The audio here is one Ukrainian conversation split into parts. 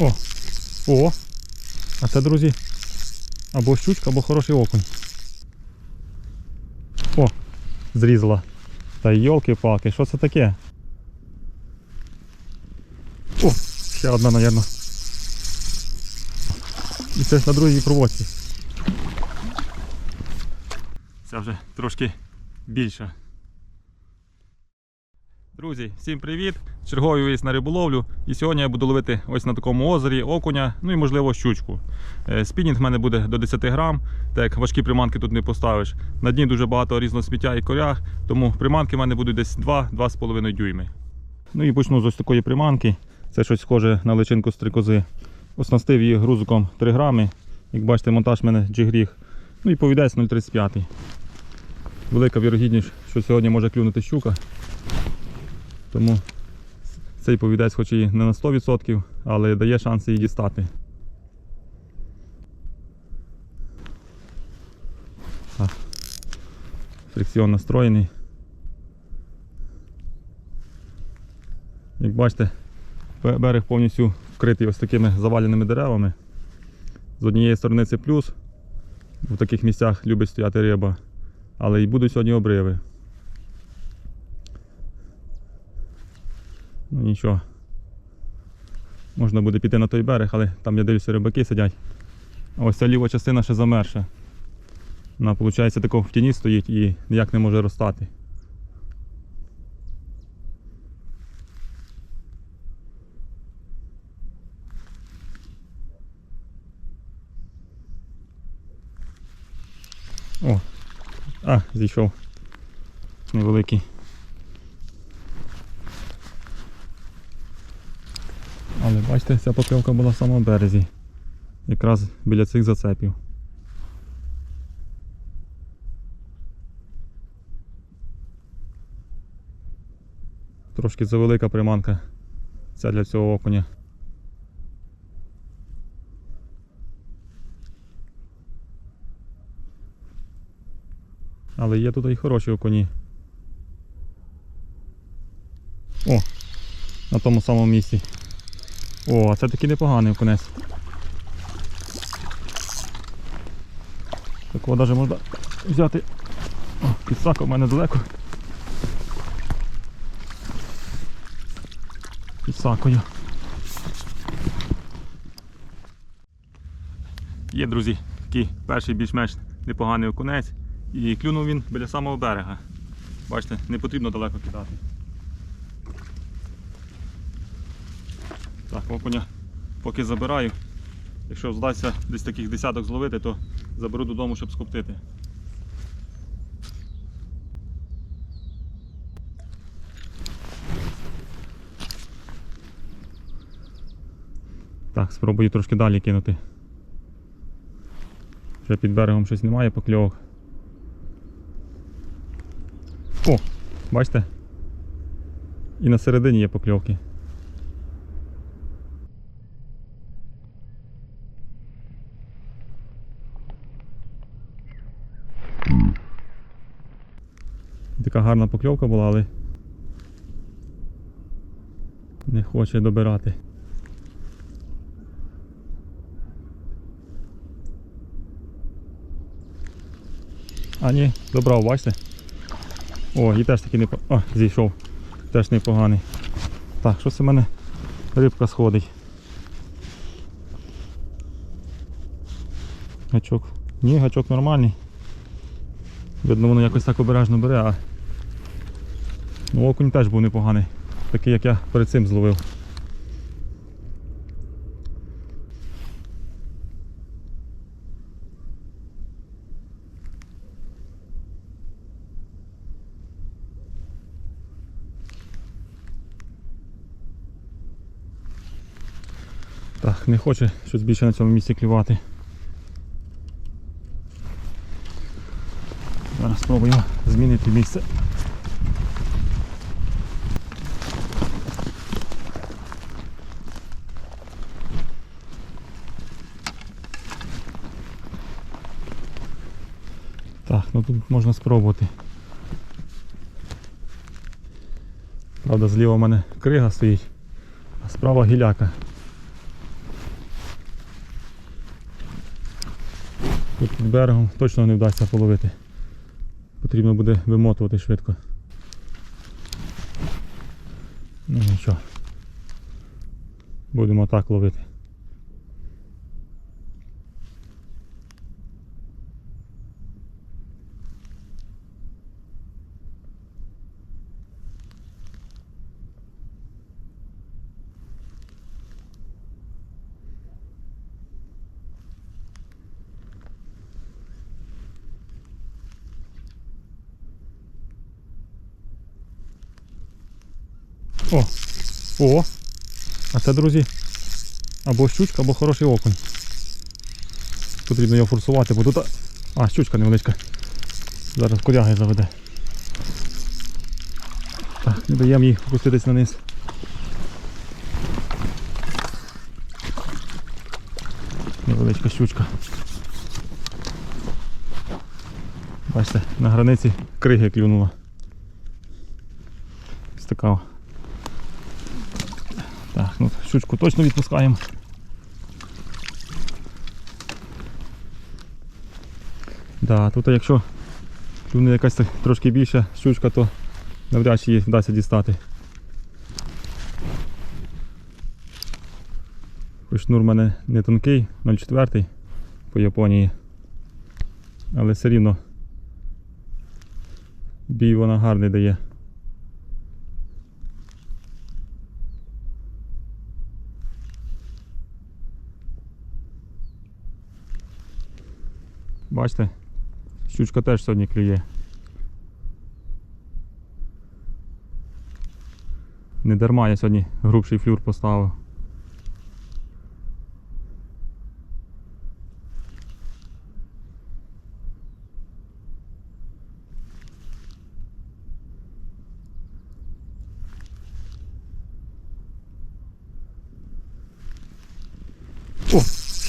О! О! А це, друзі, або щучка, або хороший окунь. О! Зрізала. Та йолки-палки, що це таке? О! Ще одна, напевно. І це ж на другій проводці. Це вже трошки більше. Друзі, всім привіт! Черговий виїзд на риболовлю. І сьогодні я буду ловити ось на такому озері окуня, ну і можливо щучку. Е, Спінінг в мене буде до 10 грам, так як важкі приманки тут не поставиш. На дні дуже багато різного сміття і коряг, тому приманки в мене будуть десь 2-2,5 дюйми. Ну і почну з ось такої приманки. Це щось схоже на личинку стрикози. Оснастив її грузиком 3 грами. Як бачите, монтаж в мене джигріг. Ну і повідець 0,35. Велика вірогідність, що сьогодні може клюнути щука. Тому цей повідець хоч і не на 100%, але дає шанс її дістати. Так. Фрикціон настроєний. Як бачите, берег повністю вкритий ось такими заваленими деревами. З однієї сторони це плюс, в таких місцях любить стояти риба, але і будуть сьогодні обриви. Ну нічого. Можна буде піти на той берег, але там я дивлюся, рибаки сидять. А ось ця ліва частина ще замерша. Вона, виходить, тако в тіні стоїть і ніяк не може розстати. О! А, зійшов. Невеликий. Бачите, ця покльовка була в самому березі. Якраз біля цих зацепів. Трошки завелика приманка. Ця для цього окуня. Але є тут і хороші окуні. О! На тому самому місці. О, це такий непоганий окунець. Такого навіть можна взяти. О, підсака в мене далеко. Підсакою. Є, друзі, такий перший більш-менш непоганий окунець. І клюнув він біля самого берега. Бачите, не потрібно далеко кидати. Так, окуня поки забираю. Якщо вдасться десь таких десяток зловити, то заберу додому, щоб скоптити. Так, спробую трошки далі кинути. Вже під берегом щось немає покльовок. О, бачите? І на середині є покльовки. Така гарна покльовка була, але не хоче добирати. А ні, добрав, бачите? О, і теж таки не О, зійшов. Теж непоганий. Так, що це в мене рибка сходить? Гачок. Ні, гачок нормальний. Видно, воно якось так обережно бере, а ну, окунь теж був непоганий. Такий, як я перед цим зловив. Так, не хоче щось більше на цьому місці клювати. Зараз спробуємо змінити місце. можна спробувати. Правда, зліва в мене крига стоїть, а справа гіляка. Тут під берегом точно не вдасться половити. Потрібно буде вимотувати швидко. Ну нічого. Будемо так ловити. О! О! А це, друзі, або щучка, або хороший окунь. Потрібно його форсувати, бо тут. А, щучка невеличка. Зараз коряги заведе. Так, не даємо їй опуститись на низ. Невеличка щучка. Бачите, на границі криги клюнула. Так, ну щучку точно відпускаємо. Да, тут якщо клюне якась трошки більша щучка, то навряд чи її вдасться дістати. Хоч шнур в мене не тонкий, 0,4 по Японії. Але все рівно бій вона гарний дає. Бачите, щучка теж сьогодні клює. Не дарма я сьогодні грубший флюр поставив.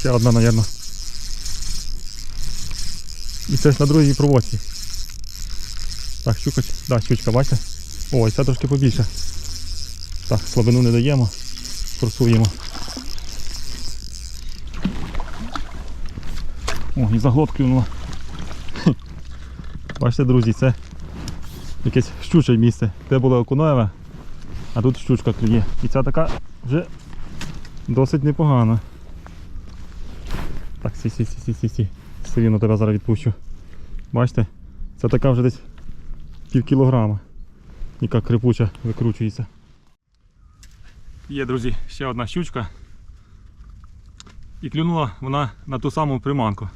Ще одна, мабуть. І це ж на другій проводці. Так, щука, да, щучка, бачите? Ой, це трошки побільше. Так, слабину не даємо, форсуємо. О, і заглот клюнула. Бачите, друзі, це якесь щуче місце. Де було окуноєве, а тут щучка клює. І ця така вже досить непогана. Так, сі, сі, сі, сі, сі, сі. Все тебе зараз відпущу. Бачите? Це така вже десь пів кілограма. Яка крипуча викручується. Є, друзі, ще одна щучка. І клюнула вона на ту саму приманку.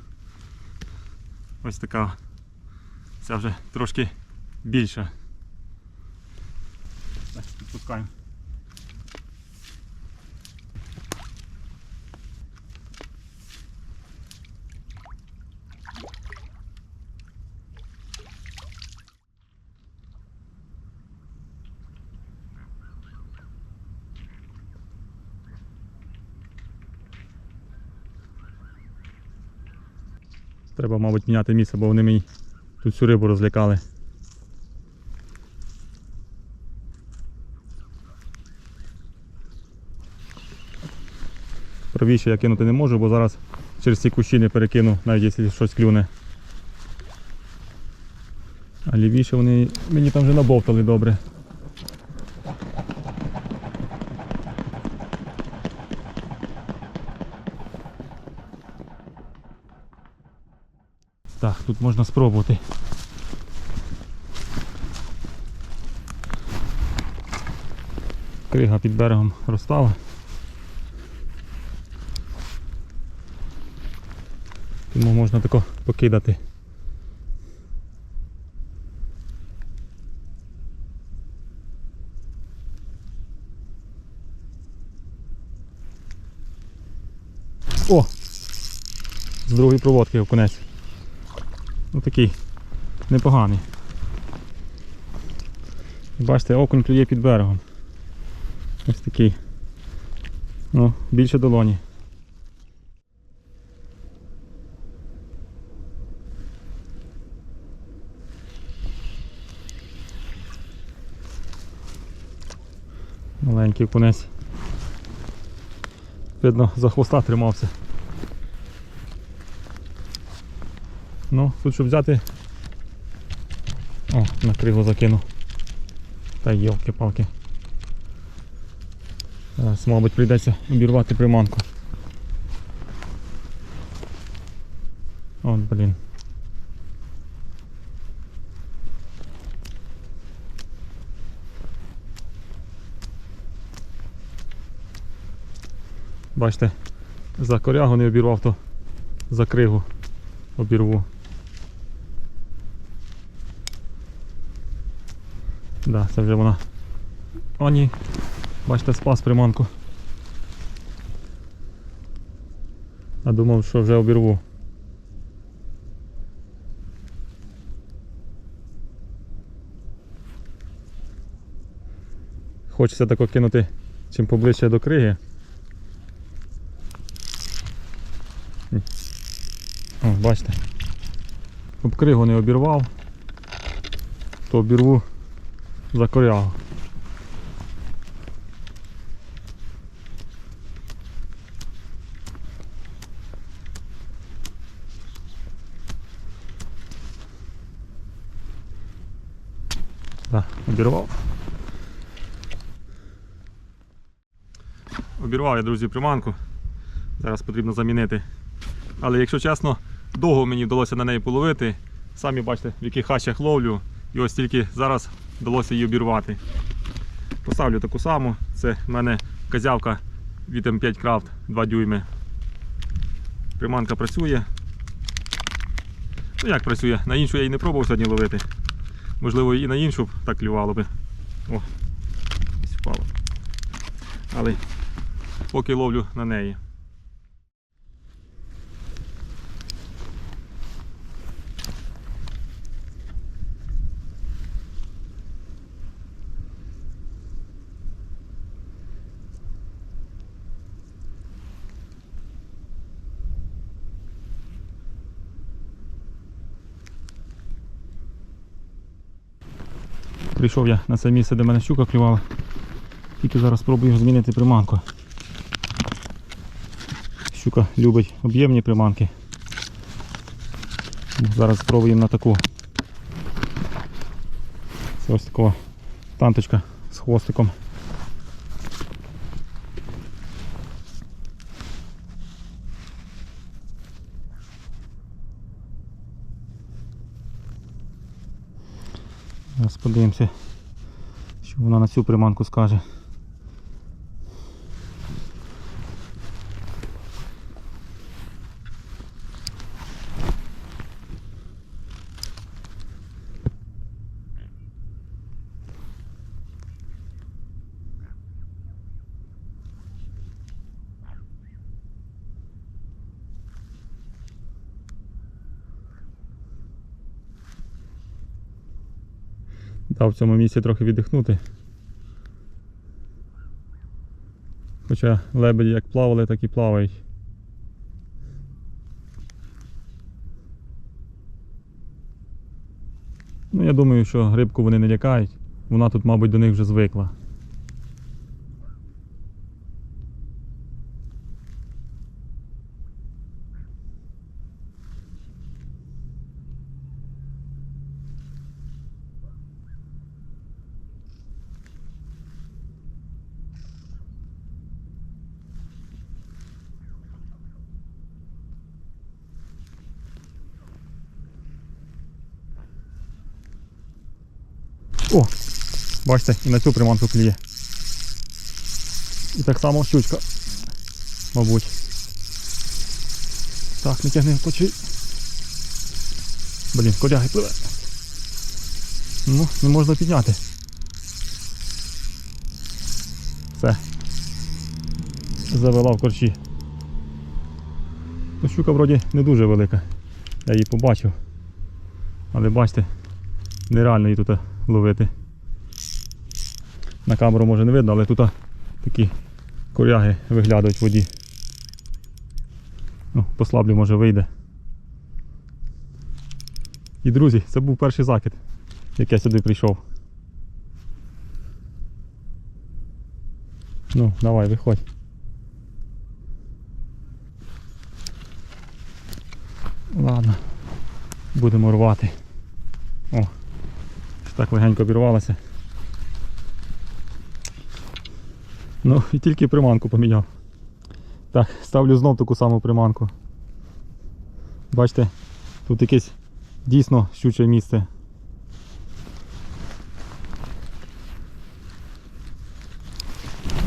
Ось така. Ця вже трошки більша. Так, підпускаємо. Треба, мабуть, міняти місце, бо вони мені тут всю рибу розлякали. Правіше я кинути не можу, бо зараз через ці кущі не перекину, навіть якщо щось клюне. А лівіше вони мені там вже набовтали добре. Так, тут можна спробувати. Крига під берегом розстала. Тому можна тако покидати. О! З другої проводки окунець. Ну такий непоганий. Бачите, окунь клює під берегом. Ось такий. Ну, більше долоні. Маленький окунець. Видно, за хвоста тримався. Ну, тут щоб взяти. О, на кригу закину. Та йолки-палки. Зараз, мабуть, прийдеться обірвати приманку. От, блін. Бачите, за корягу не обірвав, то за кригу обірву. Да, це вже вона. О, ні. Бачите, спас приманку. А думав, що вже обірву. Хочеться тако кинути чим поближче до криги. О, бачите. Об кригу не обірвав, то обірву за корягу. Обірвав. Обірвав я, друзі, приманку. Зараз потрібно замінити. Але якщо чесно, довго мені вдалося на неї половити. Самі бачите, в яких хащах ловлю. І ось тільки зараз вдалося її обірвати. Поставлю таку саму. Це в мене козявка від М5 Craft 2 дюйми. Приманка працює. Ну як працює? На іншу я її не пробував сьогодні ловити. Можливо, і на іншу так клювало би. О, впало. Але поки ловлю на неї. Прийшов я на це місце, де мене щука клювала. Тільки зараз спробую змінити приманку. Щука любить об'ємні приманки. Зараз спробуємо на таку. Це ось така танточка з хвостиком. Зараз подивимося, що вона на цю приманку скаже. В цьому місці трохи віддихнути. Хоча лебеді як плавали, так і плавають. Ну, я думаю, що грибку вони не лякають. Вона тут, мабуть, до них вже звикла. О! Бачите, і на цю приманку кліє. І так само щучка. Мабуть. Так, не тягни почуй. Блін, коряги пливе. Ну, не можна підняти. Все. Завела в корчі. Ну, щука вроді не дуже велика. Я її побачив. Але бачите, нереально її тут ловити. На камеру може не видно, але тут такі коряги виглядають в воді. Ну, послаблю, може вийде. І друзі, це був перший закид, як я сюди прийшов. Ну, давай, виходь. Ладно. Будемо рвати. О, так легенько обірвалося. Ну і тільки приманку поміняв. Так, ставлю знов таку саму приманку. Бачите, тут якесь дійсно щуче місце.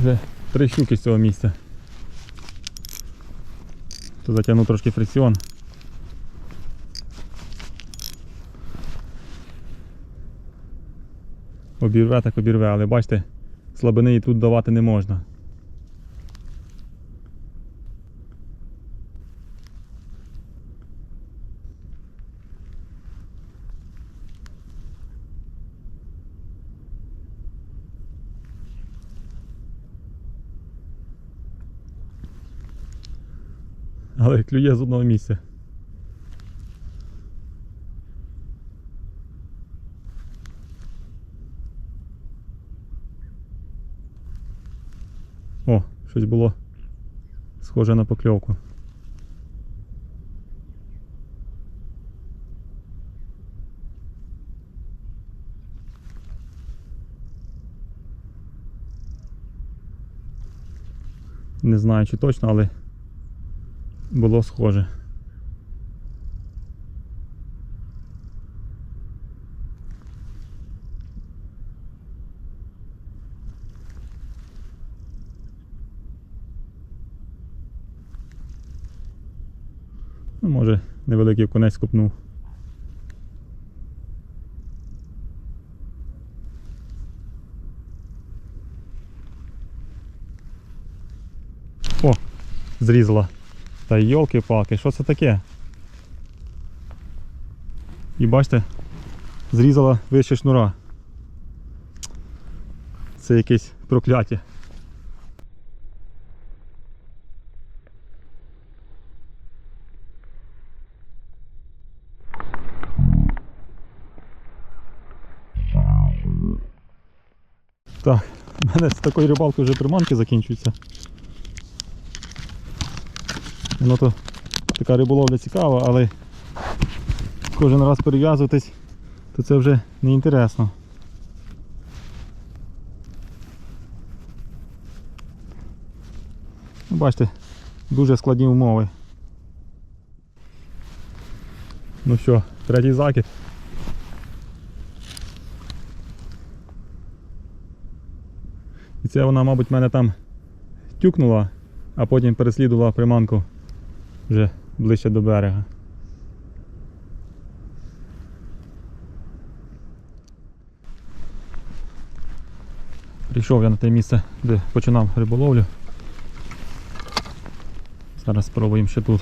Вже три щуки з цього місця. Тут затягнув трошки фрикціон. Обірве так обірве, але бачите, слабини і тут давати не можна. Але клює з одного місця. О, щось було схоже на покльовку. Не знаю чи точно, але було схоже. Ну, може, невеликий конець копнув. О, зрізала. Та йолки-палки, що це таке? І бачите, зрізала вище шнура. Це якесь прокляття. Так, у мене з такої рибалки вже приманки закінчуються. Воно то така риболовля цікава, але кожен раз перев'язуватись, то це вже не інтересно. Ну, Бачите, дуже складні умови. Ну що, третій закид. І це вона, мабуть, мене там тюкнула, а потім переслідувала приманку вже ближче до берега. Прийшов я на те місце, де починав риболовлю. Зараз спробуємо ще тут.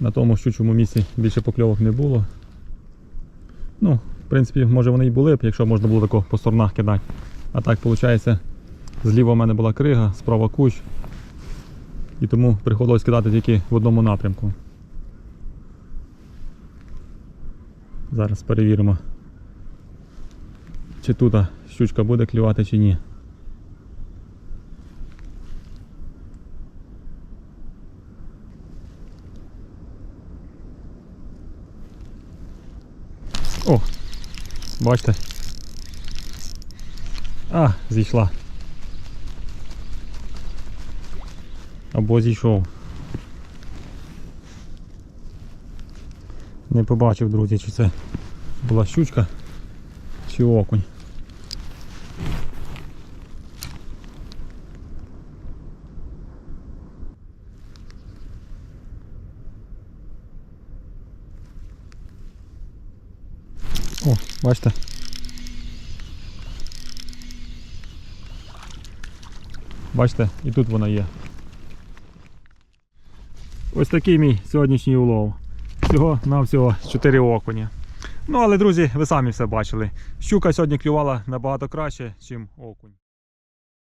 На тому щучому місці більше покльовок не було. Ну, в принципі, може вони й були б, якщо можна було тако по сторонах кидати. А так, виходить, зліва в мене була крига, справа кущ. І тому приходилось кидати тільки в одному напрямку. Зараз перевіримо, чи тут щучка буде клювати чи ні. О, бачите. А, зійшла. Або зійшов. Не побачив, друзі, чи це була щучка, чи окунь. О, бачите. Бачите, і тут вона є. Ось такий мій сьогоднішній улов. Всього на всього 4 окуні. Ну але, друзі, ви самі все бачили. Щука сьогодні клювала набагато краще, ніж окунь.